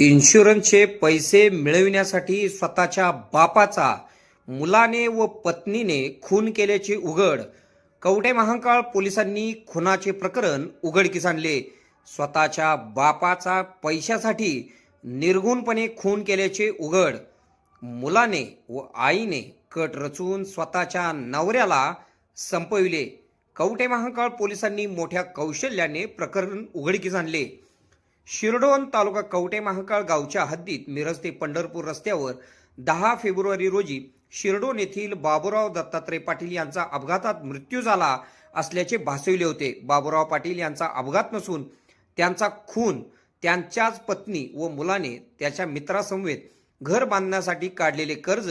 इन्शुरन्सचे पैसे मिळविण्यासाठी स्वतःच्या बापाचा मुलाने व पत्नीने खून केल्याचे उघड. कवठे महाकाळ पोलिसांनी खुनाचे प्रकरण उघडकीस आणले. स्वतःच्या बापाचा पैशासाठी निर्गुणपणे खून केल्याचे उघड. मुलाने व आईने कट रचून स्वतःच्या नवऱ्याला संपविले. कवटे महाकाळ पोलिसांनी मोठ्या कौशल्याने प्रकरण उघडकीस आणले. शिरडोन तालुका कवटे महाकाळ गावच्या हद्दीत मिरज ते पंढरपूर रस्त्यावर दहा फेब्रुवारी रोजी शिरडोन येथील बाबुराव दत्तात्रय पाटील यांचा अपघातात मृत्यू झाला असल्याचे भासविले होते. बाबुराव पाटील यांचा अपघात नसून त्यांचा खून त्यांच्याच पत्नी व मुलाने त्याच्या मित्रासमवेत घर बांधण्यासाठी काढलेले कर्ज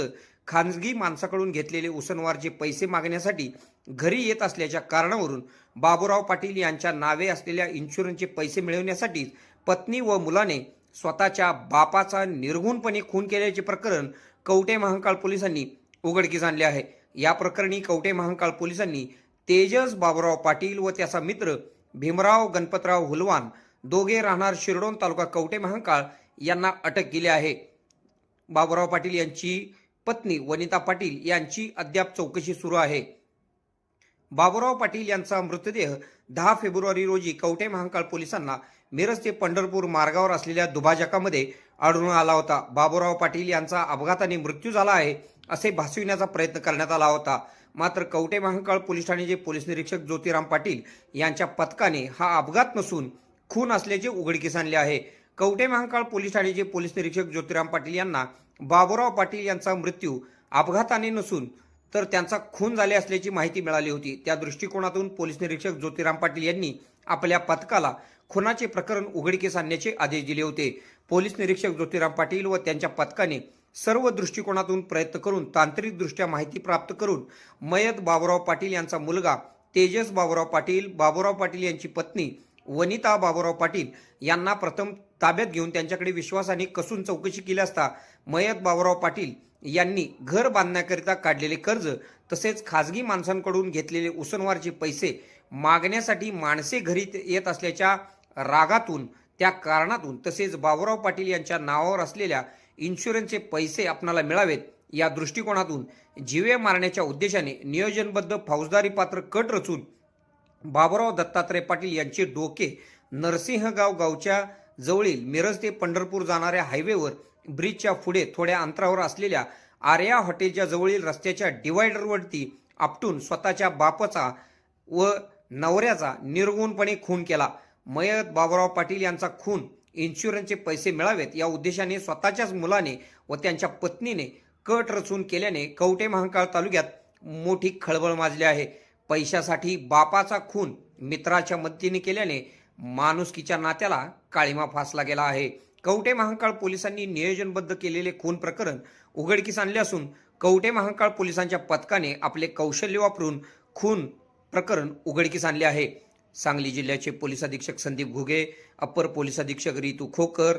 खाजगी माणसाकडून घेतलेले उसनवारचे पैसे मागण्यासाठी घरी येत असल्याच्या कारणावरून बाबूराव पाटील यांच्या नावे असलेल्या इन्शुरन्सचे पैसे मिळवण्यासाठी पत्नी व मुलाने स्वतःच्या बापाचा निर्घूनपणे खून केल्याचे प्रकरण कवटे महांकाळ पोलिसांनी उघडकीस आणले आहे. या प्रकरणी कवटे महांकाळ पोलिसांनी तेजस बाबूराव पाटील व त्याचा मित्र भीमराव गणपतराव हुलवान दोघे राहणार शिरडोन तालुका कवटे महांकाळ यांना अटक केली आहे. बाबूराव पाटील यांची पत्नी वनिता पाटील यांची अद्याप चौकशी सुरू आहे. बाबुराव पाटील यांचा मृतदेह दहा फेब्रुवारी रोजी कवटे महांकाळ पोलिसांना मिरज ते पंढरपूर मार्गावर असलेल्या दुभाजकामध्ये आढळून आला होता. बाबुराव पाटील यांचा अपघाताने मृत्यू झाला आहे असे भासविण्याचा प्रयत्न करण्यात आला होता. मात्र कवटे महांकाळ पोलीस ठाण्याचे पोलीस निरीक्षक ज्योतिराम पाटील यांच्या पथकाने हा अपघात नसून खून असल्याचे उघडकीस आणले आहे. कवटे महांकाळ पोलीस ठाण्याचे पोलीस निरीक्षक ज्योतिराम पाटील यांना बाबुराव पाटील यांचा मृत्यू अपघाताने नसून तर त्यांचा खून झाले असल्याची माहिती मिळाली होती. त्या दृष्टिकोनातून पोलीस निरीक्षक ज्योतिराम पाटील यांनी आपल्या पथकाला खुनाचे प्रकरण उघडकीस आणण्याचे आदेश दिले होते. पोलीस निरीक्षक ज्योतिराम पाटील व त्यांच्या पथकाने सर्व दृष्टिकोनातून प्रयत्न करून तांत्रिकदृष्ट्या माहिती प्राप्त करून मयत बाबुराव पाटील यांचा मुलगा तेजस बाबुराव पाटील बाबुराव पाटील यांची पत्नी वनिता बाबुराव पाटील यांना प्रथम ताब्यात घेऊन त्यांच्याकडे विश्वासाने कसून चौकशी केली असता मयत बाबुराव पाटील यांनी घर बांधण्याकरिता काढलेले कर्ज तसेच खाजगी माणसांकडून घेतलेले उसनवारचे पैसे मागण्यासाठी माणसे घरी येत असल्याच्या रागातून त्या कारणातून तसेच बाबुराव पाटील यांच्या नावावर असलेल्या इन्शुरन्सचे पैसे आपणाला मिळावेत या दृष्टिकोनातून जीवे मारण्याच्या उद्देशाने नियोजनबद्ध फौजदारी पात्र कट रचून बाबुराव दत्तात्रय पाटील यांचे डोके नरसिंहगाव गावच्या जवळील मिरज ते पंढरपूर जाणाऱ्या हायवेवर ब्रिजच्या पुढे थोड्या अंतरावर असलेल्या आर्या हॉटेलच्या जवळील रस्त्याच्या डिवायडरवरती आपटून स्वतःच्या बापाचा व नवऱ्याचा निर्गुणपणे खून केला. मयत बाबुराव पाटील यांचा खून इन्शुरन्सचे पैसे मिळावेत या उद्देशाने स्वतःच्याच मुलाने व त्यांच्या पत्नीने कट रचून केल्याने कवटे महांकाळ तालुक्यात मोठी खळबळ माजली आहे. पैशासाठी बापाचा खून मित्राच्या मदतीने केल्याने माणुसकीच्या नात्याला काळीमा फासला गेला आहे. कवटे महांकाळ पोलिसांनी नियोजनबद्ध केलेले खून प्रकरण उघडकीस आणले असून कवटे महांकाळ पोलिसांच्या पथकाने आपले कौशल्य वापरून खून प्रकरण उघडकीस आणले आहे. सांगली जिल्ह्याचे पोलीस अधीक्षक संदीप घुगे अप्पर पोलीस अधीक्षक रितू खोकर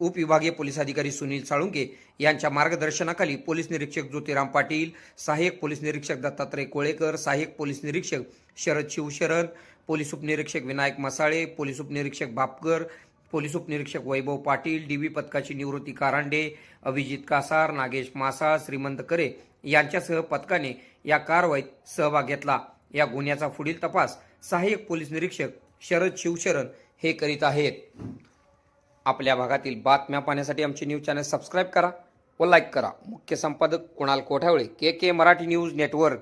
उपविभागीय पोलीस अधिकारी सुनील साळुंके यांच्या मार्गदर्शनाखाली पोलीस निरीक्षक ज्योतिराम पाटील सहाय्यक पोलीस निरीक्षक दत्तात्रय कोळेकर सहाय्यक पोलीस निरीक्षक शरद शिवशरण पोलीस उपनिरीक्षक विनायक मसाळे पोलीस उपनिरीक्षक बापकर पोलीस उपनिरीक्षक वैभव पाटील डीव्ही पथकाची निवृत्ती कारांडे अभिजित कासार नागेश मासा श्रीमंत करे यांच्यासह पथकाने या कारवाईत सहभाग घेतला. या गुन्ह्याचा पुढील तपास सहाय्यक पोलीस निरीक्षक शरद शिवशरण हे करीत आहेत. आपल्या भागातील बातम्या पाहण्यासाठी आमचे न्यूज चॅनल सबस्क्राईब करा व लाईक करा. मुख्य संपादक Kunal Kothawale K K Marathi news network.